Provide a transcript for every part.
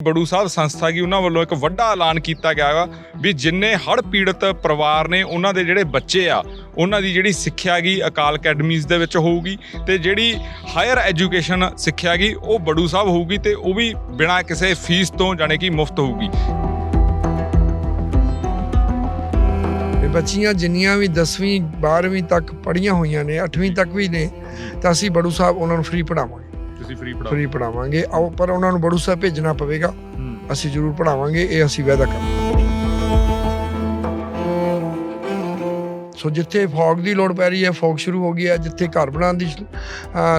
ਬੜੂ ਸਾਹਿਬ ਸੰਸਥਾ ਕੀ ਉਹਨਾਂ ਵੱਲੋਂ ਇੱਕ ਵੱਡਾ ਐਲਾਨ ਕੀਤਾ ਗਿਆ ਵਾ ਵੀ ਜਿੰਨੇ ਹੜ੍ਹ ਪੀੜਤ ਪਰਿਵਾਰ ਨੇ ਉਹਨਾਂ ਦੇ ਜਿਹੜੇ ਬੱਚੇ ਆ, ਉਹਨਾਂ ਦੀ ਜਿਹੜੀ ਸਿੱਖਿਆ ਗਈ ਅਕਾਲ ਅਕੈਡਮੀਜ਼ ਦੇ ਵਿੱਚ ਹੋਊਗੀ ਤੇ ਜਿਹੜੀ ਹਾਇਰ ਐਜੂਕੇਸ਼ਨ ਸਿੱਖਿਆ ਗਈ ਉਹ ਬੜੂ ਸਾਹਿਬ ਹੋਊਗੀ ਤੇ ਉਹ ਵੀ ਬਿਨਾਂ ਕਿਸੇ ਫੀਸ ਤੋਂ ਜਾਣੀ ਕਿ ਮੁਫਤ ਹੋਊਗੀ। ਇਹ ਬੱਚੀਆਂ ਜਿੰਨੀਆਂ ਵੀ 10ਵੀਂ 12ਵੀਂ ਤੱਕ ਪੜ੍ਹੀਆਂ ਹੋਈਆਂ ਨੇ 8ਵੀਂ ਤੱਕ ਵੀ ਨੇ, ਤਾਂ ਅਸੀਂ ਬੜੂ ਸਾਹਿਬ ਉਹਨਾਂ ਨੂੰ ਫ੍ਰੀ ਪੜਾਵਾਂਗੇ ਤੁਸੀਂ ਫ੍ਰੀ ਫ੍ਰੀ ਪੜਾਵਾਂਗੇ। ਪਰ ਉਹਨਾਂ ਨੂੰ ਬੜੂ ਸਾਹਿਬ ਭੇਜਣਾ ਪਵੇਗਾ। ਅਸੀਂ ਜ਼ਰੂਰ ਪੜਾਵਾਂਗੇ ਇਹ ਅਸੀਂ ਵਾਅਦਾ ਕਰਾਂਗੇ। ਸੋ ਜਿੱਥੇ ਫੌਗ ਦੀ ਲੋੜ ਪੈ ਰਹੀ ਹੈ ਫੌਗ ਸ਼ੁਰੂ ਹੋ ਗਈ ਹੈ ਜਿੱਥੇ ਘਰ ਬਣਾਉਣ ਦੀ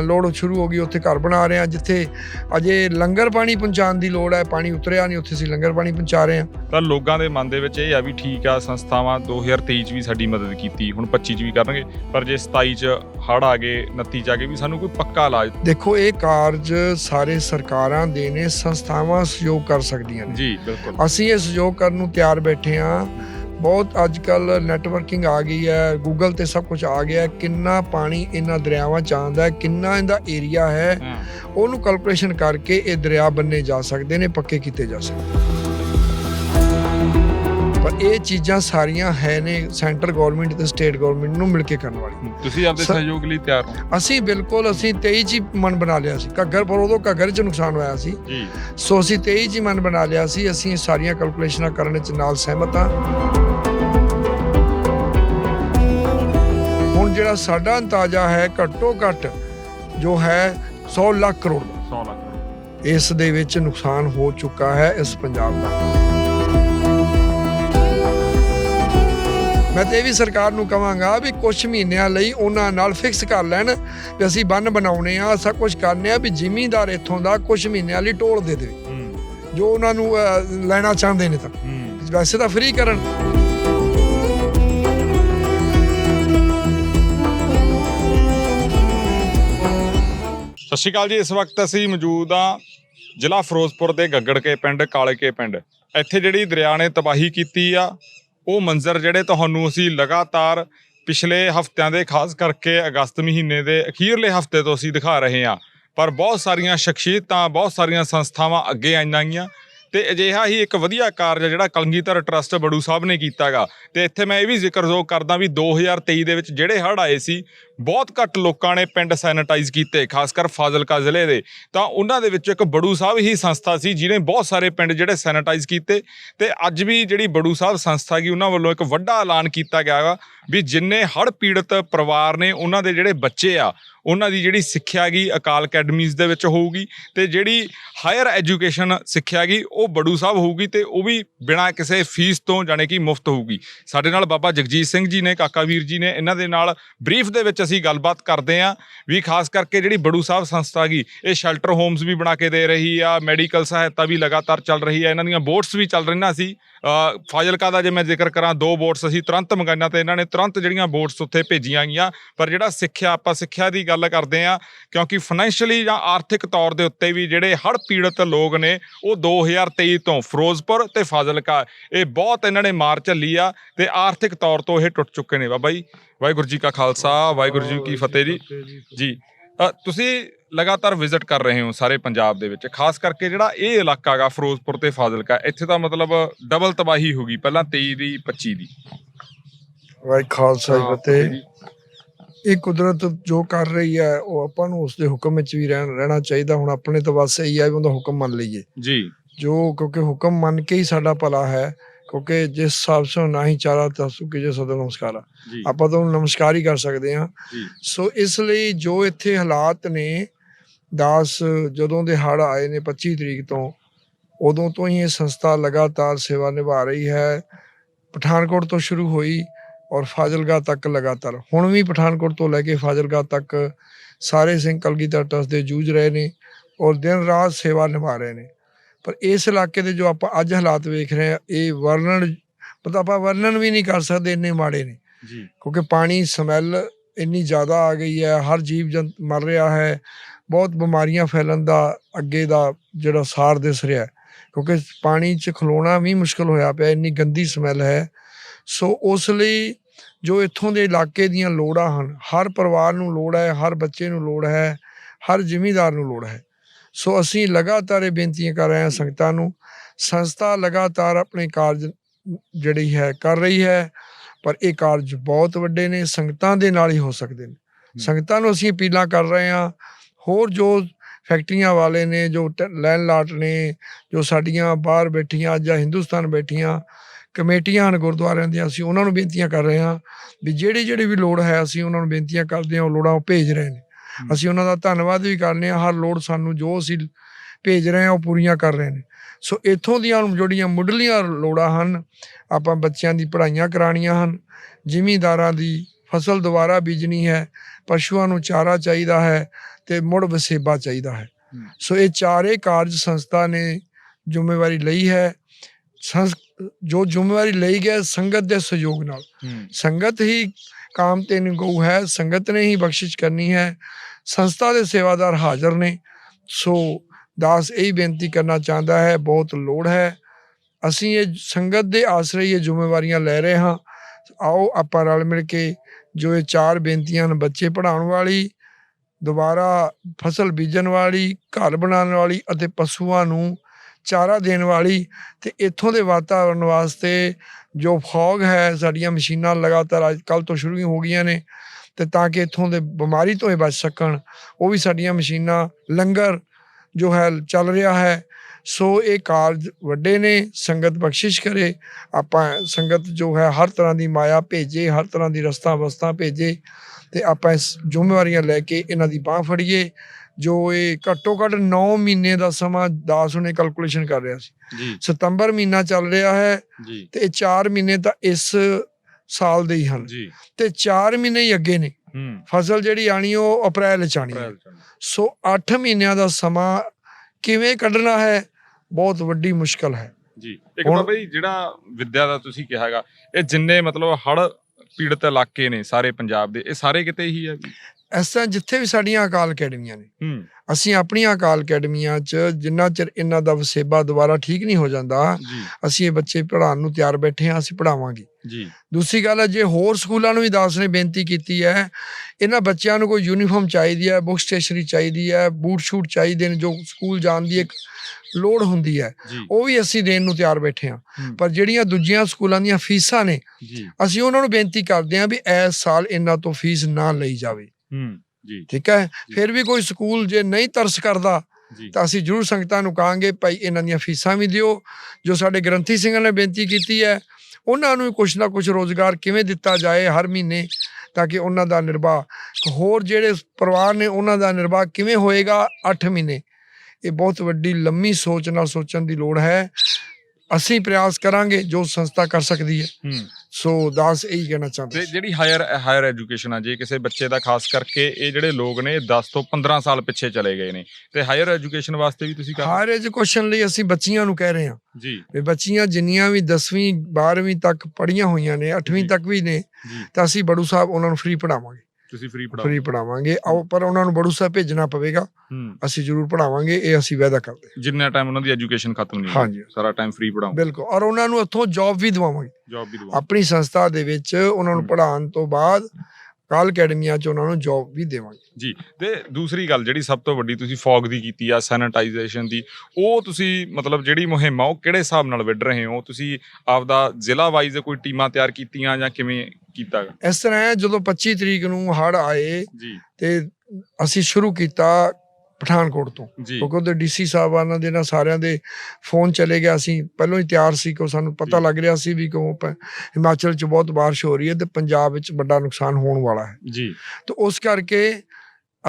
ਲੋੜ ਸ਼ੁਰੂ ਹੋ ਗਈ ਉੱਥੇ ਘਰ ਬਣਾ ਰਹੇ ਹਾਂ ਜਿੱਥੇ ਅਜੇ ਲੰਗਰ ਪਾਣੀ ਪਹੁੰਚਾਉਣ ਦੀ ਲੋੜ ਹੈ ਪਾਣੀ ਉਤਰਿਆ ਨਹੀਂ ਉੱਥੇ ਅਸੀਂ ਲੰਗਰ ਪਾਣੀ ਪਹੁੰਚਾ ਰਹੇ ਹਾਂ। ਤਾਂ ਲੋਕਾਂ ਦੇ ਮਨ ਦੇ ਵਿੱਚ ਇਹ ਆ ਵੀ ਠੀਕ ਆ ਸੰਸਥਾਵਾਂ 2023 ਚ ਵੀ ਸਾਡੀ ਮਦਦ ਕੀਤੀ ਹੁਣ 25 ਚ ਵੀ ਕਰਨਗੇ ਪਰ ਜੇ 27 ਚ ਹੜ੍ਹ ਆ ਗਏ 29 ਚ ਆ ਗਏ ਵੀ ਸਾਨੂੰ ਕੋਈ ਪੱਕਾ ਇਲਾਜ ਦੇਖੋ ਇਹ ਕਾਰਜ ਸਾਰੇ ਸਰਕਾਰਾਂ ਦੇ ਨੇ ਸੰਸਥਾਵਾਂ ਸਹਿਯੋਗ ਕਰ ਸਕਦੀਆਂ ਨੇ। ਜੀ ਬਿਲਕੁਲ। ਅਸੀਂ ਇਹ ਸਹਿਯੋਗ ਕਰਨ ਨੂੰ ਤਿਆਰ ਬੈਠੇ ਹਾਂ ਬਹੁਤ ਅੱਜ ਕੱਲ ਨੈਟਵਰਕਿੰਗ ਆ ਗਈ ਹੈ ਗੂਗਲ ਤੇ ਸਭ ਕੁਝ ਆ ਗਿਆ ਕਿੰਨਾ ਪਾਣੀ ਇਹਨਾਂ ਦਰਿਆਵਾਂ ਚ ਆਉਂਦਾ ਹੈ ਕਿੰਨਾ ਇਹਦਾ ਏਰੀਆ ਹੈ ਉਹਨੂੰ ਕੈਲਕੂਲੇਸ਼ਨ ਕਰਕੇ ਇਹ ਦਰਿਆ ਬੰਨੇ ਜਾ ਸਕਦੇ ਨੇ ਪੱਕੇ ਕੀਤੇ ਜਾ ਸਕਦੇ ਇਹ ਚੀਜ਼ਾਂ ਸਾਰੀਆਂ ਹੈ ਨੇ ਸੈਂਟਰ ਗਵਰਨਮੈਂਟ ਤੇ ਸਟੇਟ ਗਵਰਨਮੈਂਟ ਨੂੰ ਮਿਲ ਕੇ ਕਰਨ ਵਾਲੀ। ਤੁਸੀਂ ਆਪਦੇ ਸਹਿਯੋਗ ਲਈ ਤਿਆਰ ਹੋ? ਅਸੀਂ ਬਿਲਕੁਲ ਅਸੀਂ 23 ਚ ਹੀ ਮਨ ਬਣਾ ਲਿਆ ਸੀ। ਘੱਗਰ ਪਰ ਉਦੋਂ ਘੱਗਰ ਚ ਨੁਕਸਾਨ ਹੋਇਆ ਸੀ। ਜੀ। ਸੋ ਅਸੀਂ 23 ਚ ਹੀ ਮਨ ਬਣਾ ਲਿਆ ਸੀ ਅਸੀਂ ਸਾਰੀਆਂ ਕੈਲਕੂਲੇਸ਼ਨਾਂ ਕਰਨ ਵਿੱਚ ਨਾਲ ਸਹਿਮਤ ਹਾਂ। ਹੁਣ ਜਿਹੜਾ ਸਾਡਾ ਅੰਦਾਜ਼ਾ ਹੈ ਘੱਟੋ ਘੱਟ ਜੋ ਹੈ 100 ਲੱਖ ਕਰੋੜ। ਦਾ 100 ਲੱਖ ਇਸ ਦੇ ਵਿੱਚ ਨੁਕਸਾਨ ਹੋ ਚੁੱਕਾ ਹੈ ਇਸ ਪੰਜਾਬ ਦਾ। ਮੈਂ ਤੇ ਇਹ ਵੀ ਸਰਕਾਰ ਨੂੰ ਕਹਾਂਗਾ ਵੀ ਕੁਝ ਮਹੀਨਿਆਂ ਲਈ ਉਹਨਾਂ ਨਾਲ ਫਿਕਸ ਕਰ ਲੈਣ ਵੀ ਅਸੀਂ ਬੰਨ ਬਣਾਉਣੇ ਆ ਸਭ ਕੁਝ ਕਰਨੇ ਆ ਵੀ ਜ਼ਿਮੀਂਦਾਰ ਇੱਥੋਂ ਦਾ ਕੁਝ ਮਹੀਨਿਆਂ ਲਈ ਟੋਲ ਦੇ ਦੇਵੇ। ਜੋ ਉਹਨਾਂ ਨੂੰ ਲੈਣਾ ਚਾਹੁੰਦੇ ਨੇ ਤਾਂ। ਵੈਸੇ ਤਾਂ ਫ੍ਰੀ ਕਰਨ। ਸਤਿ ਸ਼੍ਰੀ ਅਕਾਲ ਜੀ ਇਸ ਵਕਤ ਅਸੀਂ ਮੌਜੂਦ ਆ ਜ਼ਿਲ੍ਹਾ ਫਿਰੋਜ਼ਪੁਰ ਦੇ ਗੱਗੜਕੇ ਪਿੰਡ ਕਾਲੇਕੇ ਪਿੰਡ। ਇੱਥੇ ਜਿਹੜੀ ਦਰਿਆ ਨੇ ਤਬਾਹੀ ਕੀਤੀ ਆ ਉਹ ਮੰਜ਼ਰ ਜਿਹੜੇ ਤੁਹਾਨੂੰ ਅਸੀਂ ਲਗਾਤਾਰ ਪਿਛਲੇ ਹਫ਼ਤਿਆਂ ਦੇ, ਖਾਸ ਕਰਕੇ ਅਗਸਤ ਮਹੀਨੇ ਦੇ ਅਖੀਰਲੇ ਹਫ਼ਤੇ ਤੋਂ ਅਸੀਂ ਦਿਖਾ ਰਹੇ ਹਾਂ। ਪਰ ਬਹੁਤ ਸਾਰੀਆਂ ਸ਼ਖਸੀਅਤਾਂ, ਬਹੁਤ ਸਾਰੀਆਂ ਸੰਸਥਾਵਾਂ ਅੱਗੇ ਆਈਆਂ ਗਈਆਂ ਤੇ ਅਜਿਹਾ ਹੀ ਇੱਕ ਵਧੀਆ ਕਾਰਜ ਜਿਹੜਾ ਕਲਗੀਧਰ ਟਰਸਟ ਬੜੂ ਸਾਹਿਬ ਨੇ ਕੀਤਾਗਾ ਤੇ ਇੱਥੇ ਮੈਂ ਇਹ ਵੀ ਜ਼ਿਕਰਯੋਗ ਕਰਦਾ ਵੀ 2023 ਦੇ ਵਿੱਚ ਜਿਹੜੇ ਹੜ੍ਹ ਆਏ ਸੀ ਬਹੁਤ ਘੱਟ ਲੋਕਾਂ ਨੇ ਪਿੰਡ ਸੈਨੀਟਾਈਜ਼ ਕੀਤੇ, ਖਾਸ ਕਰ ਫਾਜ਼ਿਲਕਾ ਜ਼ਿਲ੍ਹੇ ਦੇ। ਤਾਂ ਉਹਨਾਂ ਦੇ ਵਿੱਚ ਇੱਕ ਬੜੂ ਸਾਹਿਬ ਹੀ ਸੰਸਥਾ ਸੀ, ਜਿਹਨੇ ਬਹੁਤ ਸਾਰੇ ਪਿੰਡ ਜਿਹੜੇ ਸੈਨੀਟਾਈਜ਼ ਕੀਤੇ। ਤੇ ਅੱਜ ਵੀ ਜਿਹੜੀ ਬੜੂ ਸਾਹਿਬ ਸੰਸਥਾ ਕੀ ਉਹਨਾਂ ਵੱਲੋਂ ਇੱਕ ਵੱਡਾ ਐਲਾਨ ਕੀਤਾ ਗਿਆ ਵਾ ਵੀ ਜਿੰਨੇ ਹੜ੍ਹ ਪੀੜਤ ਪਰਿਵਾਰ ਨੇ, ਉਹਨਾਂ ਦੇ ਜਿਹੜੇ ਬੱਚੇ ਆ, ਉਹਨਾਂ ਦੀ ਜਿਹੜੀ ਸਿੱਖਿਆ ਗਈ ਅਕਾਲ ਅਕੈਡਮੀਜ਼ ਦੇ ਵਿੱਚ ਹੋਊਗੀ। ਤੇ ਜਿਹੜੀ ਹਾਇਰ ਐਜੂਕੇਸ਼ਨ ਸਿੱਖਿਆ ਗਈ ਉਹ ਬੜੂ ਸਾਹਿਬ ਹੋਊਗੀ ਤੇ ਉਹ ਵੀ ਬਿਨਾਂ ਕਿਸੇ ਫੀਸ ਤੋਂ, ਜਾਣੀ ਕਿ ਮੁਫਤ ਹੋਊਗੀ। ਸਾਡੇ ਨਾਲ ਬਾਬਾ ਜਗਜੀਤ ਸਿੰਘ ਜੀ ਨੇ, ਕਾਕਾ ਵੀਰ ਜੀ ਨੇ, ਇਹਨਾਂ ਦੇ ਨਾਲ ਬਰੀਫ ਦੇ ਵਿੱਚ ਅਸੀਂ ਗੱਲਬਾਤ ਕਰਦੇ ਆਂ ਵੀ ਖਾਸ ਕਰਕੇ ਜਿਹੜੀ ਬੜੂ ਸਾਹਿਬ ਸੰਸਥਾ ਗਈ ਇਹ ਸ਼ੈਲਟਰ ਹੋਮਸ ਵੀ ਬਣਾ ਕੇ ਦੇ ਰਹੀ ਆ ਮੈਡੀਕਲ ਸਹਾਇਤਾ ਵੀ ਲਗਾਤਾਰ ਚੱਲ ਰਹੀ ਆ, ਇਹਨਾਂ ਦੀਆਂ ਬੋਟਸ ਵੀ ਚੱਲ ਰਹੀਆਂ ਸੀ। ਫਾਜ਼ਿਲਕਾ ਦਾ ਜੇ ਮੈਂ ਜ਼ਿਕਰ ਕਰਾਂ, ਦੋ ਬੋਟਸ ਅਸੀਂ ਤੁਰੰਤ ਮੰਗਾਈਆਂ ਤੇ ਇਹਨਾਂ ਨੇ ਤੁਰੰਤ ਜਿਹੜੀਆਂ ਬੋਟਸ ਉੱਥੇ ਭੇਜੀਆਂ ਗਈਆਂ। ਪਰ ਜਿਹੜਾ ਸਿੱਖਿਆ, ਆਪਾਂ ਸਿੱਖਿਆ ਦੀ ਗੱਲ ਕਰਦੇ ਆ ਕਿਉਂਕਿ ਫਾਈਨੈਂਸ਼ੀਅਲੀ ਜਾਂ ਆਰਥਿਕ ਤੌਰ ਦੇ ਉੱਤੇ ਵੀ ਜਿਹੜੇ ਹੜ੍ਹ ਪੀੜਤ ਲੋਕ ਨੇ, ਉਹ 2023 ਤੋਂ ਫਿਰੋਜ਼ਪੁਰ ਤੇ ਫਾਜ਼ਿਲਕਾ, ਇਹ ਬਹੁਤ ਇਹਨਾਂ ਨੇ ਮਾਰ ਝੱਲੀ ਆ ਤੇ ਆਰਥਿਕ ਤੌਰ ਤੋਂ ਇਹ ਟੁੱਟ ਚੁੱਕੇ ਨੇ ਬਾਬਾ ਜੀ। ਵਾਹਿਗੁਰੂ ਜੀ ਕਾ ਖਾਲਸਾ ਵਾਹਿਗੁਰੂ ਜੀ ਕੀ ਫਤਿਹ ਜੀ। ਜੀ। ਤੁਸੀਂ ਲਗਾਤਾਰ ਵਿਜ਼ਿਟ ਕਰ ਰਹੇ ਹੋ ਸਾਰੇ ਪੰਜਾਬ ਦੇ ਵਿੱਚ ਖਾਸ ਕਰਕੇ ਜਿਹੜਾ ਇਹ ਇਲਾਕਾ ਹੈਗਾ ਫਿਰੋਜ਼ਪੁਰ ਤੇ ਫਾਜ਼ਿਲਕਾ ਇੱਥੇ ਤਾਂ ਮਤਲਬ ਡਬਲ ਤਬਾਹੀ ਹੋ ਗਈ ਪਹਿਲਾਂ 23 ਦੀ 25 ਦੀ। ਵਾਹਿ ਖਾਲਸਾ ਜੀ ਫਤਿਹ। ਇਹ ਕੁਦਰਤ ਜੋ ਕਰ ਰਹੀ ਹੈ ਉਹ ਆਪਾਂ ਨੂੰ ਉਸ ਦੇ ਹੁਕਮ ਵਿੱਚ ਵੀ ਰਹਿਣ- ਰਹਿਣਾ ਚਾਹੀਦਾ। ਹੁਣ ਆਪਣੇ ਤਾਂ ਬਸ ਇਹੀ ਹੈ ਵੀ ਉਹਦਾ ਹੁਕਮ ਮੰਨ ਲਈਏ। ਜੀ। ਜੋ ਕਿਉਂਕਿ ਹੁਕਮ ਮੰਨ ਕੇ ਹੀ ਸਾਡਾ ਭਲਾ ਹੈ ਕਿਉਂਕਿ ਜਿਸ ਹਿਸਾਬ ਸੇ ਨਾ ਹੀ ਚਾਰਾ ਤਸੂ ਕਿ ਜੇ ਸਦਾ ਨਮਸਕਾਰਾ ਆਪਾਂ ਤਾਂ ਨਮਸਕਾਰ ਹੀ ਕਰ ਸਕਦੇ ਹਾਂ। ਸੋ ਇਸ ਲਈ ਜੋ ਇੱਥੇ ਹਾਲਾਤ ਨੇ ਦਾਸ ਜਦੋਂ ਦੇ ਹੜ੍ਹ ਆਏ ਨੇ 25 ਤਰੀਕ ਤੋਂ ਉਦੋਂ ਤੋਂ ਹੀ ਇਹ ਸੰਸਥਾ ਲਗਾਤਾਰ ਸੇਵਾ ਨਿਭਾ ਰਹੀ ਹੈ। ਪਠਾਨਕੋਟ ਤੋਂ ਸ਼ੁਰੂ ਹੋਈ ਔਰ ਫਾਜ਼ਿਲਕਾ ਤੱਕ ਲਗਾਤਾਰ। ਹੁਣ ਵੀ ਪਠਾਨਕੋਟ ਤੋਂ ਲੈ ਕੇ ਫਾਜ਼ਿਲਕਾ ਤੱਕ ਸਾਰੇ ਸਿੰਘ ਕਲਗੀਧਰ ਟਰਸਟ ਦੇ ਜੂਝ ਰਹੇ ਨੇ ਔਰ ਦਿਨ ਰਾਤ ਸੇਵਾ ਨਿਭਾ ਰਹੇ ਨੇ। ਪਰ ਇਸ ਇਲਾਕੇ ਦੇ ਜੋ ਆਪਾਂ ਅੱਜ ਹਾਲਾਤ ਵੇਖ ਰਹੇ ਹਾਂ ਇਹ ਵਰਣਨ ਮਤਲਬ ਆਪਾਂ ਵਰਣਨ ਵੀ ਨਹੀਂ ਕਰ ਸਕਦੇ ਇੰਨੇ ਮਾੜੇ ਨੇ। ਜੀ। ਕਿਉਂਕਿ ਪਾਣੀ ਸਮੈਲ ਇੰਨੀ ਜ਼ਿਆਦਾ ਆ ਗਈ ਹੈ ਹਰ ਜੀਵ ਜੰਤ ਮਰ ਰਿਹਾ ਹੈ ਬਹੁਤ ਬਿਮਾਰੀਆਂ ਫੈਲਣ ਦਾ ਅੱਗੇ ਦਾ ਜਿਹੜਾ ਸਾਰ ਦਿਸ ਰਿਹਾ ਹੈ। ਕਿਉਂਕਿ ਪਾਣੀ 'ਚ ਖਲੋਣਾ ਵੀ ਮੁਸ਼ਕਲ ਹੋਇਆ ਪਿਆ ਇੰਨੀ ਗੰਦੀ ਸਮੈਲ ਹੈ। ਸੋ ਉਸ ਲਈ ਜੋ ਇੱਥੋਂ ਦੇ ਇਲਾਕੇ ਦੀਆਂ ਲੋੜਾਂ ਹਨ ਹਰ ਪਰਿਵਾਰ ਨੂੰ ਲੋੜ ਹੈ ਹਰ ਬੱਚੇ ਨੂੰ ਲੋੜ ਹੈ ਹਰ ਜ਼ਿਮੀਂਦਾਰ ਨੂੰ ਲੋੜ ਹੈ। ਸੋ ਅਸੀਂ ਲਗਾਤਾਰ ਇਹ ਬੇਨਤੀਆਂ ਕਰ ਰਹੇ ਹਾਂ ਸੰਗਤਾਂ ਨੂੰ ਸੰਸਥਾ ਲਗਾਤਾਰ ਆਪਣੇ ਕਾਰਜ ਜਿਹੜੀ ਹੈ ਕਰ ਰਹੀ ਹੈ ਪਰ ਇਹ ਕਾਰਜ ਬਹੁਤ ਵੱਡੇ ਨੇ ਸੰਗਤਾਂ ਦੇ ਨਾਲ ਹੀ ਹੋ ਸਕਦੇ ਨੇ। ਸੰਗਤਾਂ ਨੂੰ ਅਸੀਂ ਅਪੀਲਾਂ ਕਰ ਰਹੇ ਹਾਂ ਹੋਰ ਜੋ ਫੈਕਟਰੀਆਂ ਵਾਲੇ ਨੇ ਜੋ ਲੈਣ ਲਾਟ ਨੇ ਜੋ ਸਾਡੀਆਂ ਬਾਹਰ ਬੈਠੀਆਂ ਜਾਂ ਹਿੰਦੁਸਤਾਨ ਬੈਠੀਆਂ ਕਮੇਟੀਆਂ ਹਨ ਗੁਰਦੁਆਰਿਆਂ ਦੀਆਂ ਅਸੀਂ ਉਹਨਾਂ ਨੂੰ ਬੇਨਤੀਆਂ ਕਰ ਰਹੇ ਹਾਂ ਵੀ ਜਿਹੜੀ ਜਿਹੜੀ ਵੀ ਲੋੜ ਹੈ ਅਸੀਂ ਉਹਨਾਂ ਨੂੰ ਬੇਨਤੀਆਂ ਕਰਦੇ ਹਾਂ ਉਹ ਲੋੜਾਂ ਉਹ ਭੇਜ ਰਹੇ ਨੇ। ਅਸੀਂ ਉਹਨਾਂ ਦਾ ਧੰਨਵਾਦ ਵੀ ਕਰਨੇ ਹਾਂ ਹਰ ਲੋੜ ਸਾਨੂੰ ਜੋ ਅਸੀਂ ਭੇਜ ਰਹੇ ਹਾਂ ਉਹ ਪੂਰੀਆਂ ਕਰ ਰਹੇ ਨੇ। ਸੋ ਇੱਥੋਂ ਦੀਆਂ ਜਿਹੜੀਆਂ ਮੁੱਢਲੀਆਂ ਲੋੜਾਂ ਹਨ ਆਪਾਂ ਬੱਚਿਆਂ ਦੀ ਪੜ੍ਹਾਈਆਂ ਕਰਾਉਣੀਆਂ ਹਨ। ਜ਼ਿਮੀਂਦਾਰਾਂ ਦੀ ਫਸਲ ਦੁਬਾਰਾ ਬੀਜਣੀ ਹੈ ਪਸ਼ੂਆਂ ਨੂੰ ਚਾਰਾ ਚਾਹੀਦਾ ਹੈ ਤੇ ਮੁੜ ਵਸੇਬਾ ਚਾਹੀਦਾ ਹੈ। ਸੋ ਇਹ ਚਾਰੇ ਕਾਰਜ ਸੰਸਥਾ ਨੇ ਜ਼ਿੰਮੇਵਾਰੀ ਲਈ ਹੈ। ਜੋ ਜ਼ਿੰਮੇਵਾਰੀ ਲਈ ਹੈ ਸੰਗਤ ਦੇ ਸਹਿਯੋਗ ਨਾਲ। ਸੰਗਤ ਹੀ ਕਾਮ ਤੇ ਨਿਗੂ ਹੈ ਸੰਗਤ ਨੇ ਹੀ ਬਖਸ਼ਿਸ਼ ਕਰਨੀ ਹੈ ਸੰਸਥਾ ਦੇ ਸੇਵਾਦਾਰ ਹਾਜ਼ਰ ਨੇ ਸੋ ਦਾਸ ਇਹ ਬੇਨਤੀ ਕਰਨਾ ਚਾਹੁੰਦਾ ਹੈ ਬਹੁਤ ਲੋੜ ਹੈ ਅਸੀਂ ਇਹ ਸੰਗਤ ਦੇ ਆਸਰੇ ਇਹ ਜ਼ਿੰਮੇਵਾਰੀਆਂ ਲੈ ਰਹੇ ਹਾਂ ਆਓ ਆਪਾਂ ਰਲ ਮਿਲ ਕੇ ਜੋ ਇਹ ਚਾਰ ਬੇਨਤੀਆਂ ਹਨ ਬੱਚੇ ਪੜ੍ਹਾਉਣ ਵਾਲੀ ਦੁਬਾਰਾ ਫਸਲ ਬੀਜਣ ਵਾਲੀ ਘਰ ਬਣਾਉਣ ਵਾਲੀ ਅਤੇ ਪਸ਼ੂਆਂ ਨੂੰ ਚਾਰਾ ਦੇਣ ਵਾਲੀ ਤੇ ਇੱਥੋਂ ਦੇ ਵਾਤਾਵਰਣ ਵਾਸਤੇ ਜੋ ਫੌਗ ਹੈ, ਸਾਡੀਆਂ ਮਸ਼ੀਨਾਂ ਲਗਾਤਾਰ ਅੱਜ ਕੱਲ ਤੋਂ ਸ਼ੁਰੂ ਹੋ ਗਈਆਂ ਨੇ ਤੇ ਤਾਂ ਕਿ ਇੱਥੋਂ ਦੇ ਬਿਮਾਰੀ ਤੋਂ ਹੀ ਬਚ ਸਕਣ, ਉਹ ਵੀ ਸਾਡੀਆਂ ਮਸ਼ੀਨਾਂ ਲੰਗਰ ਜੋ ਹੈ, ਚੱਲ ਰਿਹਾ ਹੈ। ਸੋ ਇਹ ਕਾਰਜ ਵੱਡੇ ਨੇ, ਸੰਗਤ ਬਖਸ਼ਿਸ਼ ਕਰੇ, ਆਪਾਂ ਸੰਗਤ ਜੋ ਹੈ, ਹਰ ਤਰ੍ਹਾਂ ਦੀ ਮਾਇਆ ਭੇਜੇ, ਹਰ ਤਰ੍ਹਾਂ ਦੀ ਰਸਤਾ ਵਸਤਾ ਭੇਜੇ ਤੇ ਆਪਾਂ ਇਸ ਜ਼ਿੰਮੇਵਾਰੀਆਂ ਲੈ ਕੇ ਇਹਨਾਂ ਦੀ ਬਾਹ ਫੜੀਏ। ਜੋ ਇਹ ਘੱਟੋ ਘੱਟ 9 ਮਹੀਨੇ ਦਾ ਸਮਾਂ ਦਾਸ ਹੁਣੇ ਕੈਲਕੂਲੇਸ਼ਨ ਕਰ ਰਿਹਾ ਸੀ। ਜੀ। ਸਤੰਬਰ ਮਹੀਨਾ ਚੱਲ ਰਿਹਾ ਹੈ ਜੀ। ਤੇ ਇਹ 4 ਮਹੀਨੇ ਤਾਂ ਇਸ ਸਾਲ ਦੇ ਹੀ ਹਨ। ਜੀ। ਤੇ 4 ਮਹੀਨੇ ਹੀ ਅੱਗੇ ਨੇ। ਫਸਲ ਜਿਹੜੀ ਆਣੀ ਉਹ ਅਪ੍ਰੈਲ ਚ ਆਣੀ। ਸੋ 8 ਮਹੀਨਿਆਂ ਦਾ ਸਮਾਂ ਕਿਵੇਂ ਕੱਢਣਾ ਹੈ ਬਹੁਤ ਵੱਡੀ ਮੁਸ਼ਕਲ ਹੈ। ਜੀ। ਇੱਕ ਬਾਬਾ ਜੀ ਜਿਹੜਾ ਵਿਦਿਆ ਦਾ ਤੁਸੀਂ ਕਿਹਾ ਹੈਗਾ ਇਹ ਜਿੰਨੇ ਮਤਲਬ ਹੜ ਪੀੜਤ ਇਲਾਕੇ ਨੇ ਸਾਰੇ ਪੰਜਾਬ ਦੇ ਇਹ ਸਾਰੇ ਕਿਤੇ ਹੀ ਹੈ ਜੀ? ਇਸ ਤਰ੍ਹਾਂ ਜਿੱਥੇ ਵੀ ਸਾਡੀਆਂ ਅਕਾਲ ਅਕੈਡਮੀਆਂ ਨੇ ਅਸੀਂ ਆਪਣੀਆਂ ਅਕਾਲ ਅਕੈਡਮੀਆਂ 'ਚ ਜਿੰਨਾ ਚਿਰ ਇਹਨਾਂ ਦਾ ਵਸੇਬਾ ਦੁਬਾਰਾ ਠੀਕ ਨਹੀਂ ਹੋ ਜਾਂਦਾ ਅਸੀਂ ਇਹ ਬੱਚੇ ਪੜ੍ਹਾਉਣ ਨੂੰ ਤਿਆਰ ਬੈਠੇ ਹਾਂ ਅਸੀਂ ਪੜਾਵਾਂਗੇ ਜੀ। ਦੂਸਰੀ ਗੱਲ ਹੈ ਜੇ ਹੋਰ ਸਕੂਲਾਂ ਨੂੰ ਵੀ ਦਾਸ ਨੇ ਬੇਨਤੀ ਕੀਤੀ ਹੈ ਇਹਨਾਂ ਬੱਚਿਆਂ ਨੂੰ ਕੋਈ ਯੂਨੀਫਾਰਮ ਚਾਹੀਦੀ ਹੈ ਬੁੱਕ ਸਟੇਸ਼ਨਰੀ ਚਾਹੀਦੀ ਹੈ ਬੂਟ ਸ਼ੂਟ ਚਾਹੀਦੇ ਨੇ ਜੋ ਸਕੂਲ ਜਾਣ ਦੀ ਇੱਕ ਲੋੜ ਹੁੰਦੀ ਹੈ ਉਹ ਵੀ ਅਸੀਂ ਦੇਣ ਨੂੰ ਤਿਆਰ ਬੈਠੇ ਹਾਂ। ਪਰ ਜਿਹੜੀਆਂ ਦੂਜੀਆਂ ਸਕੂਲਾਂ ਦੀਆਂ ਫੀਸਾਂ ਨੇ ਅਸੀਂ ਉਹਨਾਂ ਨੂੰ ਬੇਨਤੀ ਕਰਦੇ ਹਾਂ ਵੀ ਇਸ ਸਾਲ ਇਹਨਾਂ ਤੋਂ ਫੀਸ ਨਾ ਲਈ ਜਾਵੇ। ਹੂੰ ਜੀ। ਠੀਕ ਹੈ? ਫਿਰ ਵੀ ਕੋਈ ਸਕੂਲ ਜੇ ਨਹੀਂ ਤਰਸ ਕਰਦਾ ਤਾਂ ਅਸੀਂ ਜਰੂਰ ਸੰਗਤਾਂ ਨੂੰ ਕਹਾਂਗੇ ਭਾਈ ਇਹਨਾਂ ਦੀਆਂ ਫੀਸਾਂ ਵੀ ਦਿਓ। ਜੋ ਸਾਡੇ ਗ੍ਰੰਥੀ ਸਿੰਘਾਂ ਨੇ ਬੇਨਤੀ ਕੀਤੀ ਹੈ ਉਹਨਾਂ ਨੂੰ ਕੁਛ ਨਾ ਕੁਛ ਰੋਜ਼ਗਾਰ ਕਿਵੇਂ ਦਿੱਤਾ ਜਾਏ ਹਰ ਮਹੀਨੇ ਤਾਂ ਕਿ ਉਹਨਾਂ ਦਾ ਨਿਰਵਾਹ ਹੋਰ ਜਿਹੜੇ ਪਰਿਵਾਰ ਨੇ ਉਹਨਾਂ ਦਾ ਨਿਰਵਾਹ ਕਿਵੇਂ ਹੋਏਗਾ 8 ਮਹੀਨੇ? ਇਹ ਬਹੁਤ ਵੱਡੀ ਲੰਮੀ ਸੋਚ ਨਾਲ ਸੋਚਣ ਦੀ ਲੋੜ ਹੈ। ਅਸੀਂ ਪ੍ਰਯਾਸ ਕਰਾਂਗੇ ਜੋ ਸੰਸਥਾ ਕਰ ਸਕਦੀ ਹੈ। ਹੂੰ। ਸੋ ਦਾਸ ਇਹੀ ਕਹਿਣਾ ਚਾਹੁੰਦਾ ਤੇ ਜਿਹੜੀ ਹਾਇਰ ਹਾਇਰ ਐਜੂਕੇਸ਼ਨ ਆ ਜੇ ਕਿਸੇ ਬੱਚੇ ਦਾ ਖਾਸ ਕਰਕੇ ਇਹ ਜਿਹੜੇ ਲੋਕ ਨੇ ਇਹ 10 ਤੋਂ 15 ਸਾਲ ਪਿੱਛੇ ਚਲੇ ਗਏ ਨੇ। ਤੇ ਹਾਇਰ ਐਜੂਕੇਸ਼ਨ ਵਾਸਤੇ ਵੀ ਤੁਸੀਂ ਕਰ ਹਾਇਰ ਐਜੂਕੇਸ਼ਨ ਲਈ ਅਸੀਂ ਬੱਚੀਆਂ ਨੂੰ ਕਹਿ ਰਹੇ ਹਾਂ। ਜੀ। ਵੀ ਬੱਚੀਆਂ ਜਿੰਨੀਆਂ ਵੀ 10ਵੀਂ 12ਵੀਂ ਤੱਕ ਪੜ੍ਹੀਆਂ ਹੋਈਆਂ ਨੇ 8ਵੀਂ ਜੀ। ਤੱਕ ਵੀ ਨੇ ਜੀ। ਤਾਂ ਅਸੀਂ ਬੜੂ ਸਾਹਿਬ ਉਹਨਾਂ ਨੂੰ ਫ੍ਰੀ ਪੜਾਵਾਂਗੇ ਤੁਸੀਂ ਫ੍ਰੀ ਪੜਾਓ ਫ੍ਰੀ ਪੜਾਵਾਂਗੇ ਆਓ ਪਰ ਉਹਨਾਂ ਨੂੰ ਬੜੂ ਸਾਹਿਬ ਭੇਜਣਾ ਪਵੇਗਾ। ਅਸੀਂ ਜ਼ਰੂਰ ਪੜਾਵਾਂਗੇ ਇਹ ਅਸੀਂ ਵਾਅਦਾ ਕਰਦੇ। ਜਿੰਨਾ ਟਾਈਮ ਉਹਨਾਂ ਦੀ ਐਜੂਕੇਸ਼ਨ ਖਤਮ ਨਹੀਂ ਹਾਂਜੀ। ਸਾਰਾ ਟਾਈਮ ਫ੍ਰੀ ਪੜਾਓ ਬਿਲਕੁਲ। ਔਰ ਉਹਨਾਂ ਨੂੰ ਉੱਥੋਂ ਜੌਬ ਵੀ ਦਵਾਵਾਂਗੇ। ਜੌਬ ਵੀ ਦਵਾਓ। ਆਪਣੀ ਸੰਸਥਾ ਦੇ ਵਿੱਚ ਉਹਨਾਂ ਨੂੰ। ਪੜਾਉਣ ਤੋਂ ਬਾਅਦ ਕਾਲ ਅਕੈਡਮੀਆਂ 'ਚ ਉਹਨਾਂ ਨੂੰ ਜੌਬ ਵੀ ਦੇਵਾਂਗੇ। ਜੀ ਤੇ ਦੂਸਰੀ ਗੱਲ ਜਿਹੜੀ ਸਭ ਤੋਂ ਵੱਡੀ ਤੁਸੀਂ ਫੌਗ ਦੀ ਕੀਤੀ ਆ ਸੈਨੀਟਾਈਜੇਸ਼ਨ ਦੀ ਉਹ ਤੁਸੀਂ ਮਤਲਬ ਜਿਹੜੀ ਮੁਹਿੰਮ ਆ ਉਹ ਕਿਹੜੇ ਹਿਸਾਬ ਨਾਲ ਵਿੱਢ ਰਹੇ ਹੋ? ਤੁਸੀਂ ਆਪਦਾ ਜ਼ਿਲ੍ਹਾ ਵਾਈਜ਼ ਕੋਈ ਟੀਮਾਂ ਤਿਆਰ ਕੀਤੀਆਂ ਜਾਂ ਕਿਵੇਂ ਕੀਤਾ? ਇਸ ਤਰ੍ਹਾਂ ਜਦੋਂ 25 ਤਰੀਕ ਨੂੰ ਹੜ ਆਏ ਜੀ। ਤੇ ਅਸੀਂ ਸ਼ੁਰੂ ਕੀਤਾ ਪਠਾਨਕੋਟ ਤੋਂ। ਕਿਉਂਕਿ ਉਹਦੇ ਡੀਸੀ ਸਾਹਿਬਾਨਾਂ ਦੇ ਨਾਲ ਸਾਰਿਆਂ ਦੇ ਫੋਨ ਚਲੇ ਗਿਆ ਸੀ। ਪਹਿਲਾਂ ਹੀ ਤਿਆਰ ਸੀ ਕਿ ਸਾਨੂੰ ਪਤਾ। ਲੱਗ ਰਿਹਾ ਸੀ ਵੀ ਕਿਉਂ ਹਿਮਾਚਲ 'ਚ ਬਹੁਤ ਬਾਰਿਸ਼ ਹੋ ਰਹੀ ਹੈ ਤੇ ਪੰਜਾਬ ਵਿੱਚ ਵੱਡਾ ਨੁਕਸਾਨ ਹੋਣ ਵਾਲਾ ਹੈ। ਜੀ। ਤੇ ਉਸ ਕਰਕੇ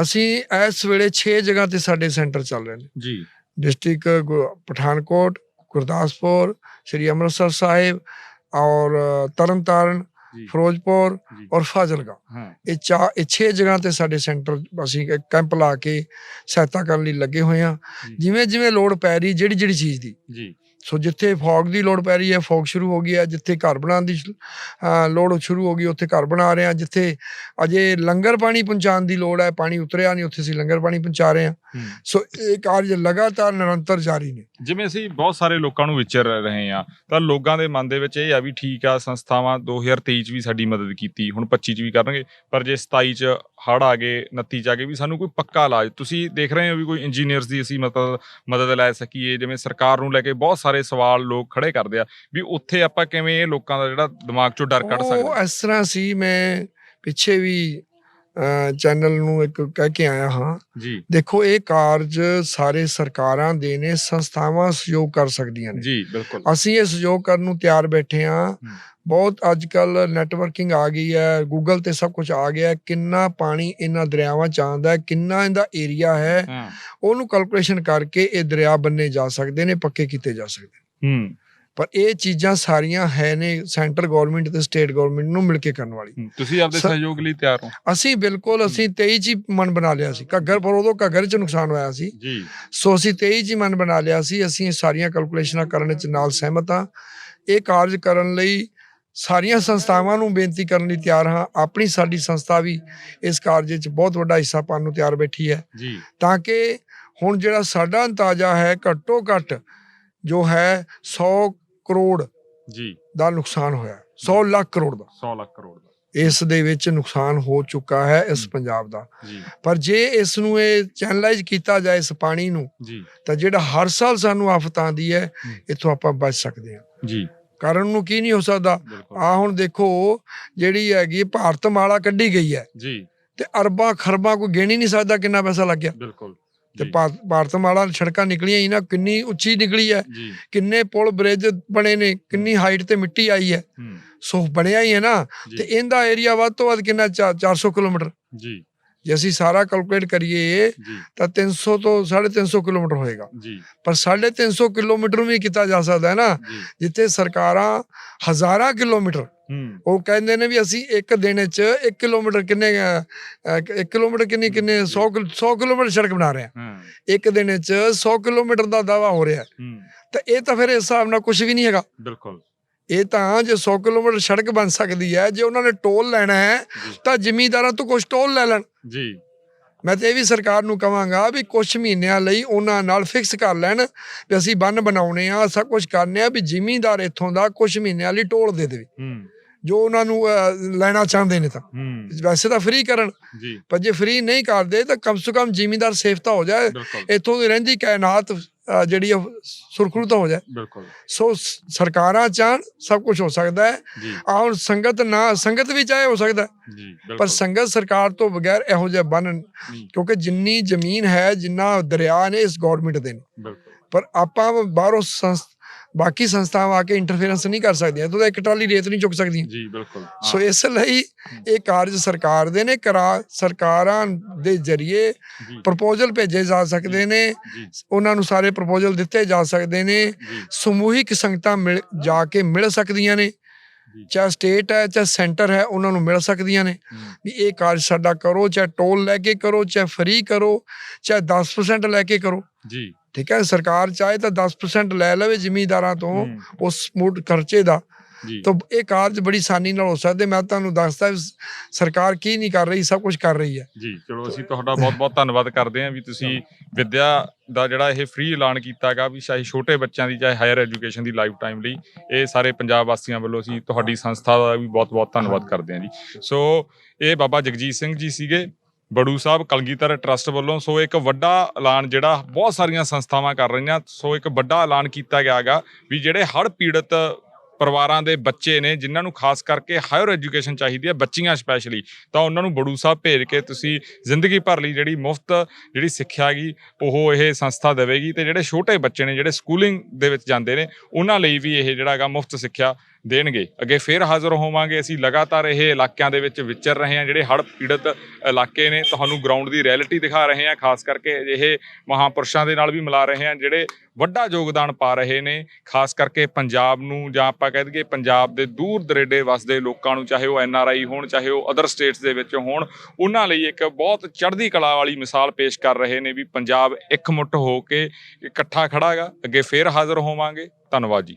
ਅਸੀਂ ਇਸ ਵੇਲੇ 6 ਜਗ੍ਹਾ ਤੇ ਸਾਡੇ ਸੈਂਟਰ ਚੱਲ ਰਹੇ ਨੇ। ਜੀ। ਡਿਸਟ੍ਰਿਕਟ ਪਠਾਨਕੋਟ ਗੁਰਦਾਸਪੁਰ ਸ੍ਰੀ ਅੰਮ੍ਰਿਤਸਰ ਸਾਹਿਬ ਔਰ ਤਰਨਤਾਰਨ ਫਿਰੋਜ਼ਪੁਰ। ਔਰ ਫਾਜ਼ਿਲਕਾ। ਇਹ ਚਾ ਇਹ 6 ਜਗ੍ਹਾ ਤੇ ਸਾਡੇ ਸੈਂਟਰ ਅਸੀਂ ਕੈਂਪ ਲਾ ਕੇ ਸਹਾਇਤਾ ਕਰਨ ਲਈ ਲੱਗੇ ਹੋਏ ਜੀ। ਜਿਵੇਂ ਜਿਵੇਂ ਲੋੜ ਪੈ ਰਹੀ ਜਿਹੜੀ ਜਿਹੜੀ ਚੀਜ਼ ਦੀ। ਜੀ। ਸੋ ਜਿੱਥੇ ਫੌਗ ਦੀ ਲੋੜ ਪੈ ਰਹੀ ਹੈ ਫੌਗ ਸ਼ੁਰੂ ਹੋ ਗਈ ਹੈ ਜਿੱਥੇ ਘਰ ਬਣਾਉਣ ਦੀ ਲੋੜ ਸ਼ੁਰੂ ਹੋ ਗਈ ਉੱਥੇ ਘਰ ਬਣਾ ਰਹੇ ਹਾਂ ਜਿੱਥੇ ਅਜੇ ਲੰਗਰ ਪਾਣੀ ਪਹੁੰਚਾਉਣ ਦੀ ਲੋੜ ਹੈ ਪਾਣੀ ਉਤਰਿਆ ਨਹੀਂ ਉੱਥੇ ਅਸੀਂ ਲੰਗਰ ਪਾਣੀ ਪਹੁੰਚਾ ਰਹੇ ਹਾਂ। ਸੋ ਇਹ ਕਾਰਜ ਲਗਾਤਾਰ ਨਿਰੰਤਰ ਜਾਰੀ ਨੇ। ਜਿਵੇਂ ਅਸੀਂ ਬਹੁਤ ਸਾਰੇ ਲੋਕਾਂ ਨੂੰ ਵਿਚਰ ਰਹੇ ਆ ਤਾਂ ਲੋਕਾਂ ਦੇ ਮਨ ਦੇ ਵਿੱਚ ਇਹ ਆ ਵੀ ਠੀਕ ਆ ਸੰਸਥਾਵਾਂ 2023 ਚ ਵੀ ਸਾਡੀ ਮਦਦ ਕੀਤੀ ਹੁਣ 25 ਚ ਵੀ ਕਰਨਗੇ ਪਰ ਜੇ 27 ਚ ਹੜ ਆ ਗਏ 29 ਚ ਆ ਗਏ ਵੀ ਸਾਨੂੰ ਕੋਈ ਪੱਕਾ ਇਲਾਜ ਤੁਸੀਂ ਦੇਖ ਰਹੇ ਹੋ ਵੀ ਕੋਈ ਇੰਜੀਨੀਅਰਸ ਦੀ ਅਸੀਂ ਮਤਲਬ ਮਦਦ ਲੈ ਸਕੀਏ ਜਿਵੇਂ ਸਰਕਾਰ ਨੂੰ ਲੈ ਕੇ ਬਹੁਤ ਸਾਰੇ ਸਵਾਲ ਲੋਕ ਖੜੇ ਕਰਦੇ ਆ ਵੀ ਉੱਥੇ ਆਪਾਂ ਕਿਵੇਂ ਇਹ ਲੋਕਾਂ ਦਾ ਜਿਹੜਾ ਦਿਮਾਗ ਚੋਂ ਡਰ ਕੱਢ ਸਕਦੇ ਉਹ ਇਸ ਤਰ੍ਹਾਂ ਸੀ ਮੈਂ ਪਿੱਛੇ ਵੀ ਚੈਨਲ ਨੂੰ ਇੱਕ ਕਹਿ ਕੇ ਆਇਆ ਹਾਂ। ਜੀ। ਦੇਖੋ ਇਹ ਕਾਰਜ ਸਾਰੇ ਸਰਕਾਰਾਂ ਦੇ ਨੇ ਸੰਸਥਾਵਾਂ ਸਹਿਯੋਗ ਕਰ ਸਕਦੀਆਂ ਨੇ। ਜੀ ਬਿਲਕੁਲ। ਅਸੀਂ ਇਹ ਸਹਿਯੋਗ ਕਰਨ ਨੂੰ ਤਿਆਰ ਬੈਠੇ ਹਾਂ। ਬਹੁਤ ਅੱਜ ਕੱਲ ਨੈਟਵਰਕਿੰਗ ਆ ਗਈ ਹੈ। ਗੂਗਲ ਤੇ ਸਭ ਕੁਝ ਆ ਗਿਆ। ਕਿੰਨਾ ਪਾਣੀ ਇਹਨਾਂ ਦਰਿਆਵਾਂ ਚ ਆਉਂਦਾ ਹੈ ਕਿੰਨਾ ਇਹਦਾ ਏਰੀਆ ਹੈ। ਉਹਨੂੰ ਕੈਲਕੂਲੇਸ਼ਨ ਕਰਕੇ ਇਹ ਦਰਿਆ ਬੰਨੇ ਜਾ ਸਕਦੇ ਨੇ ਪੱਕੇ ਕੀਤੇ ਜਾ ਸਕਦੇ। ਹੂੰ। ਪਰ ਇਹ ਚੀਜ਼ਾਂ ਸਾਰੀਆਂ ਹੈ ਨੇ ਸੈਂਟਰ ਗਵਰਨਮੈਂਟ ਤੇ ਸਟੇਟ ਗਵਰਨਮੈਂਟ ਨੂੰ ਮਿਲ ਕੇ ਕਰਨ ਵਾਲੀ। ਤੁਸੀਂ ਆਪਦੇ ਸਹਿਯੋਗ ਲਈ ਤਿਆਰ ਹੋ। ਅਸੀਂ ਬਿਲਕੁਲ ਅਸੀਂ 23 ਚ ਹੀ ਮਨ ਬਣਾ ਲਿਆ ਸੀ। ਘੱਗਰ ਪਰ ਉਦੋਂ ਘੱਗਰ ਚ ਨੁਕਸਾਨ ਹੋਇਆ ਸੀ। ਜੀ। ਸੋ ਅਸੀਂ 23 ਚ ਹੀ ਮਨ ਬਣਾ ਲਿਆ ਸੀ। ਅਸੀਂ ਇਹ ਸਾਰੀਆਂ ਕੈਲਕੂਲੇਸ਼ਨਾਂ ਕਰਨ ਚ ਨਾਲ ਸਹਿਮਤ ਹਾਂ। ਇਹ ਕਾਰਜ ਕਰਨ ਲਈ ਸਾਰੀਆਂ ਸੰਸਥਾਵਾਂ ਨੂੰ ਬੇਨਤੀ ਕਰਨ ਲਈ ਤਿਆਰ ਹਾਂ। ਆਪਣੀ ਸਾਡੀ ਸੰਸਥਾ ਵੀ ਇਸ ਕਾਰਜ 'ਚ ਬਹੁਤ ਵੱਡਾ ਹਿੱਸਾ ਪਾਉਣ ਨੂੰ ਤਿਆਰ ਬੈਠੀ ਹੈ। ਜੀ। ਤਾਂ ਕਿ ਹੁਣ ਜਿਹੜਾ ਸਾਡਾ ਅੰਦਾਜ਼ਾ ਹੈ ਘੱਟੋ ਘੱਟ ਜੋ ਹੈ 100 ਕਰੋੜ ਜੀ। ਦਾ ਨੁਕਸਾਨ ਹੋਇਆ 100 ਲੱਖ ਕਰੋੜ ਦਾ। 100 ਲੱਖ ਕਰੋੜ ਦਾ। ਇਸ ਦੇ ਵਿੱਚ ਨੁਕਸਾਨ ਹੋ ਚੁੱਕਾ ਹੈ ਇਸ। ਪੰਜਾਬ ਦਾ। ਜੀ। ਪਰ ਜੇ ਇਸ ਨੂੰ ਇਹ ਚੈਨਲਾਈਜ਼ ਕੀਤਾ ਜਾਏ ਇਸ ਪਾਣੀ ਨੂੰ ਜੀ। ਤਾਂ ਜਿਹੜਾ ਹਰ ਸਾਲ ਸਾਨੂੰ ਆਫਤ ਆਉਂਦੀ ਹੈ। ਇੱਥੋਂ ਆਪਾਂ ਬਚ ਸਕਦੇ ਹਾਂ। ਜੀ। ਕਾਰਨ ਨੂੰ ਕੀ ਨਹੀਂ ਹੋ ਸਕਦਾ? ਆ ਹੁਣ ਦੇਖੋ ਜਿਹੜੀ ਹੈਗੀ ਭਾਰਤ ਮਾਲਾ ਕੱਢੀ ਗਈ ਹੈ। ਜੀ। ਤੇ ਅਰਬਾਂ ਖਰਬਾਂ ਕੋਈ ਗਿਣ ਹੀ ਨਹੀਂ ਸਕਦਾ ਕਿੰਨਾ ਪੈਸਾ ਲੱਗਿਆ ਬਿਲਕੁਲ। ਤੇ ਜੀ, ਭਾਰਤ ਭਾਰਤ ਮਾਲਾ ਸੜਕਾਂ ਨਿਕਲੀਆਂ ਹੀ ਨਾ ਕਿੰਨੀ ਉੱਚੀ ਨਿਕਲੀ ਹੈ ਕਿੰਨੇ ਪੁਲ ਬ੍ਰਿਜ ਬਣੇ ਨੇ ਕਿੰਨੀ ਹਾਈਟ ਤੇ ਮਿੱਟੀ ਆਈ ਹੈ। ਸੋ ਬਣਿਆ ਹੀ ਹੈ ਨਾ ਤੇ ਇਹਦਾ ਏਰੀਆ ਵੱਧ ਤੋਂ ਵੱਧ ਕਿੰਨਾ ਚਾ- 400 ਕਿਲੋਮੀਟਰ। ਜੀ। ਜੇ ਅਸੀਂ ਸਾਰਾ ਕੈਲਕੂਲੇਟ ਕਰੀਏ ਤਾਂ 300 ਤੋਂ 350 ਕਿਲੋਮੀਟਰ ਹੋਏਗਾ। ਪਰ 350 ਕਿਲੋਮੀਟਰ ਵੀ ਕੀਤਾ ਜਾ ਸਕਦਾ ਹੈ ਨਾ ਜਿੱਥੇ ਸਰਕਾਰਾਂ ਹਜ਼ਾਰਾਂ ਕਿਲੋਮੀਟਰ ਉਹ ਕਹਿੰਦੇ ਨੇ ਵੀ ਅਸੀਂ ਇੱਕ ਦਿਨ ਚ 1 ਕਿਲੋਮੀਟਰ ਕਿੰਨੇ 1 ਕਿਲੋਮੀਟਰ ਕਿੰਨੀ ਕਿੰਨੇ 100 100 ਕਿਲੋਮੀਟਰ ਸੜਕ ਬਣਾ ਰਹੇ ਆ। ਇੱਕ ਦਿਨ ਚ 100 ਕਿਲੋਮੀਟਰ ਦਾ ਦਾਵਾ ਹੋ ਰਿਹਾ ਤਾਂ ਇਹ ਤਾਂ ਫਿਰ ਇਸ ਹਿਸਾਬ ਨਾਲ ਕੁਝ ਵੀ ਨਹੀਂ ਹੈਗਾ। ਬਿਲਕੁਲ। ਇਹ ਤਾਂ ਜੇ 100 ਕਿਲੋਮੀਟਰ ਸੜਕ ਬਣ ਸਕਦੀ ਹੈ ਜੇ ਉਹਨਾਂ ਨੇ ਟੋਲ ਲੈਣਾ ਹੈ ਤਾਂ ਜ਼ਿਮੀਂਦਾਰਾਂ ਤੋਂ ਕੁਝ ਟੋਲ ਲੈ ਲੈਣ। ਜੀ। ਮੈਂ ਤੇ ਇਹ ਵੀ ਸਰਕਾਰ ਨੂੰ ਕਹਾਂਗਾ ਵੀ ਕੁਝ ਮਹੀਨਿਆਂ ਲਈ ਉਹਨਾਂ ਨਾਲ ਫਿਕਸ ਕਰ ਲੈਣ ਵੀ ਅਸੀਂ ਬੰਨ ਬਣਾਉਣੇ ਆ ਸਭ ਕੁਝ ਕਰਨੇ ਆ ਵੀ ਜ਼ਿਮੀਂਦਾਰ ਇੱਥੋਂ ਦਾ ਕੁਝ ਮਹੀਨਿਆਂ ਲਈ ਟੋਲ ਦੇ ਦੇਵੇ। ਜੋ ਉਹਨਾਂ ਨੂੰ ਲੈਣਾ ਚਾਹੁੰਦੇ ਨੇ ਤਾਂ। ਵੈਸੇ ਤਾਂ ਫ੍ਰੀ ਕਰਨ। ਜੀ। ਪਰ ਜੇ ਫ੍ਰੀ ਨਹੀਂ ਕਰਦੇ ਤਾਂ ਕਮ ਸੇ ਕਮ ਜ਼ਿਮੀਂਦਾਰ ਸੇਫ ਤਾਂ ਹੋ ਜਾਏ। ਇੱਥੋਂ ਦੀ ਰਹਿੰਦੀ ਕਾਇਨਾਤ ਜਿਹੜੀ ਸੁਰਖਰੂ ਹੋ ਜਾਏ। ਬਿਲਕੁਲ। ਸੋ ਸਰਕਾਰਾਂ ਚਾਹਣ ਸਭ ਕੁਝ ਹੋ ਸਕਦਾ ਹੈ। ਆ ਹੁਣ ਸੰਗਤ ਨਾ ਸੰਗਤ ਵੀ ਚਾਹੇ ਹੋ ਸਕਦਾ ਪਰ ਸੰਗਤ ਸਰਕਾਰ ਤੋਂ ਬਗੈਰ ਇਹੋ ਜਿਹਾ ਬੰਨ ਨਹੀਂ, ਕਿਉਂਕਿ ਜਿੰਨੀ ਜ਼ਮੀਨ ਹੈ ਜਿੰਨਾ ਦਰਿਆ ਨੇ ਇਸ ਗਵਰਨਮੈਂਟ ਦੇ ਨੇ। ਬਿਲਕੁਲ। ਪਰ ਆਪਾਂ ਬਾਹਰੋਂ ਸੰਸ- ਬਾਕੀ ਸੰਸਥਾਵਾਂ ਆ ਕੇ ਇੰਟਰਫੇਰੈਂਸ ਨਹੀਂ ਕਰ ਸਕਦੀਆਂ ਤੋਂ ਇੱਕ ਟਰਾਲੀ ਰੇਤ ਨਹੀਂ ਚੁੱਕ ਸਕਦੀਆਂ ਜੀ ਬਿਲਕੁਲ। ਸੋ ਇਸ ਲਈ ਇਹ ਕਾਰਜ ਸਰਕਾਰ ਦੇ ਨੇ ਕਰਾ ਸਰਕਾਰਾਂ ਦੇ ਜ਼ਰੀਏ ਪ੍ਰਪੋਜ਼ਲ ਭੇਜੇ ਜਾ ਸਕਦੇ ਨੇ ਉਹਨਾਂ ਨੂੰ ਸਾਰੇ ਪ੍ਰਪੋਜ਼ਲ ਦਿੱਤੇ ਜਾ ਸਕਦੇ ਨੇ ਸਮੂਹਿਕ ਸੰਗਤਾਂ ਮਿਲ ਜਾ ਕੇ ਮਿਲ ਸਕਦੀਆਂ ਨੇ ਚਾਹੇ ਸਟੇਟ ਹੈ ਚਾਹੇ ਸੈਂਟਰ ਹੈ ਉਹਨਾਂ ਨੂੰ ਮਿਲ ਸਕਦੀਆਂ ਨੇ। ਵੀ ਇਹ ਕਾਰਜ ਸਾਡਾ ਕਰੋ ਚਾਹੇ ਟੋਲ ਲੈ ਕੇ ਕਰੋ ਚਾਹੇ ਫ੍ਰੀ ਕਰੋ ਚਾਹੇ 10% ਲੈ ਕੇ ਕਰੋ। ਜੀ। ਠੀਕ ਹੈ ਸਰਕਾਰ ਚਾਹੇ ਤਾਂ 10% ਲੈ ਲਵੇ ਜ਼ਿਮੀਂਦਾਰਾਂ ਤੋਂ ਉਸ ਸਮੂਟ ਖਰਚੇ ਦਾ। ਜੀ। ਤਾਂ ਇਹ ਕਾਰਜ ਬੜੀ ਆਸਾਨੀ ਨਾਲ ਹੋ ਸਕਦੇ। ਮੈਂ ਤੁਹਾਨੂੰ ਦੱਸਦਾ ਸਰਕਾਰ ਕੀ ਨਹੀਂ ਕਰ ਰਹੀ ਸਭ ਕੁਝ ਕਰ ਰਹੀ ਹੈ। ਜੀ ਚਲੋ ਅਸੀਂ ਤੁਹਾਡਾ ਬਹੁਤ ਬਹੁਤ ਧੰਨਵਾਦ ਕਰਦੇ ਹਾਂ ਵੀ ਤੁਸੀਂ ਵਿਦਿਆ ਦਾ ਜਿਹੜਾ ਇਹ ਫ੍ਰੀ ਐਲਾਨ ਕੀਤਾਗਾ ਵੀ ਚਾਹੇ ਛੋਟੇ ਬੱਚਿਆਂ ਦੀ ਚਾਹੇ ਹਾਇਰ ਐਜੂਕੇਸ਼ਨ ਦੀ ਲਾਈਫ ਟਾਈਮ ਲਈ ਇਹ ਸਾਰੇ ਪੰਜਾਬ ਵਾਸੀਆਂ ਵੱਲੋਂ ਅਸੀਂ ਤੁਹਾਡੀ ਸੰਸਥਾ ਦਾ ਵੀ ਬਹੁਤ ਬਹੁਤ ਧੰਨਵਾਦ ਕਰਦੇ ਹਾਂ ਜੀ। ਸੋ ਇਹ ਬਾਬਾ ਜਗਜੀਤ ਸਿੰਘ ਜੀ ਸੀਗੇ। ਬੜੂ ਸਾਹਿਬ, ਕਲਗੀਧਰ ਟਰਸਟ ਵੱਲੋਂ, ਸੋ ਇੱਕ ਵੱਡਾ ਐਲਾਨ ਜਿਹੜਾ ਬਹੁਤ ਸਾਰੀਆਂ ਸੰਸਥਾਵਾਂ ਕਰ ਰਹੀਆਂ, ਸੋ ਇੱਕ ਵੱਡਾ ਐਲਾਨ ਕੀਤਾ ਗਿਆਗਾ ਵੀ ਜਿਹੜੇ ਹੜ੍ਹ ਪੀੜਤ ਪਰਿਵਾਰਾਂ ਦੇ ਬੱਚੇ ਨੇ, ਜਿਨ੍ਹਾਂ ਨੂੰ ਖਾਸ ਕਰਕੇ ਹਾਇਰ ਐਜੂਕੇਸ਼ਨ ਚਾਹੀਦੀ ਹੈ, ਬੱਚੀਆਂ ਸਪੈਸ਼ਲੀ ਤਾਂ ਉਹਨਾਂ ਨੂੰ ਬੜੂ ਸਾਹਿਬ ਭੇਜ ਕੇ ਤੁਸੀਂ ਜ਼ਿੰਦਗੀ ਭਰ ਲਈ ਜਿਹੜੀ ਮੁਫਤ ਜਿਹੜੀ ਸਿੱਖਿਆ ਹੈਗੀ ਉਹ ਇਹ ਸੰਸਥਾ ਦੇਵੇਗੀ ਤੇ ਜਿਹੜੇ ਛੋਟੇ ਬੱਚੇ ਨੇ, ਜਿਹੜੇ ਸਕੂਲਿੰਗ ਦੇ ਵਿੱਚ ਜਾਂਦੇ ਨੇ, ਉਹਨਾਂ ਲਈ ਵੀ ਇਹ ਜਿਹੜਾ ਹੈਗਾ ਮੁਫਤ ਸਿੱਖਿਆ ਦੇਣਗੇ। ਅੱਗੇ ਫੇਰ ਹਾਜ਼ਰ ਹੋਵਾਂਗੇ। ਅਸੀਂ ਲਗਾਤਾਰ ਇਹ ਇਲਾਕਿਆਂ ਦੇ ਵਿੱਚ ਵਿਚਰ ਰਹੇ ਹਾਂ, ਜਿਹੜੇ ਹੜ੍ਹ ਪੀੜਤ ਇਲਾਕੇ ਨੇ। ਤੁਹਾਨੂੰ ਗਰਾਊਂਡ ਦੀ ਰਿਐਲਿਟੀ ਦਿਖਾ ਰਹੇ ਹਾਂ। ਖਾਸ ਕਰਕੇ ਅਜਿਹੇ ਮਹਾਪੁਰਸ਼ਾਂ ਦੇ ਨਾਲ ਵੀ ਮਿਲਾ ਰਹੇ ਹਾਂ, ਜਿਹੜੇ ਵੱਡਾ ਯੋਗਦਾਨ ਪਾ ਰਹੇ ਨੇ। ਖਾਸ ਕਰਕੇ ਪੰਜਾਬ ਨੂੰ, ਜਾਂ ਆਪਾਂ ਕਹਿ ਦਈਏ ਪੰਜਾਬ ਦੇ ਦੂਰ ਦਰੇਡੇ ਵਸਦੇ ਲੋਕਾਂ ਨੂੰ, ਚਾਹੇ ਉਹ ਐਨ ਆਰ ਆਈ ਹੋਣ, ਚਾਹੇ ਉਹ ਅਦਰ ਸਟੇਟਸ ਦੇ ਵਿੱਚ ਹੋਣ, ਉਹਨਾਂ ਲਈ ਇੱਕ ਬਹੁਤ ਚੜ੍ਹਦੀ ਕਲਾ ਵਾਲੀ ਮਿਸਾਲ ਪੇਸ਼ ਕਰ ਰਹੇ ਨੇ ਵੀ ਪੰਜਾਬ ਇਕਮੁੱਠ ਹੋ ਕੇ ਇਕੱਠਾ ਖੜਾ ਹੈਗਾ ਅੱਗੇ ਫੇਰ ਹਾਜ਼ਰ ਹੋਵਾਂਗੇ। ਧੰਨਵਾਦ ਜੀ।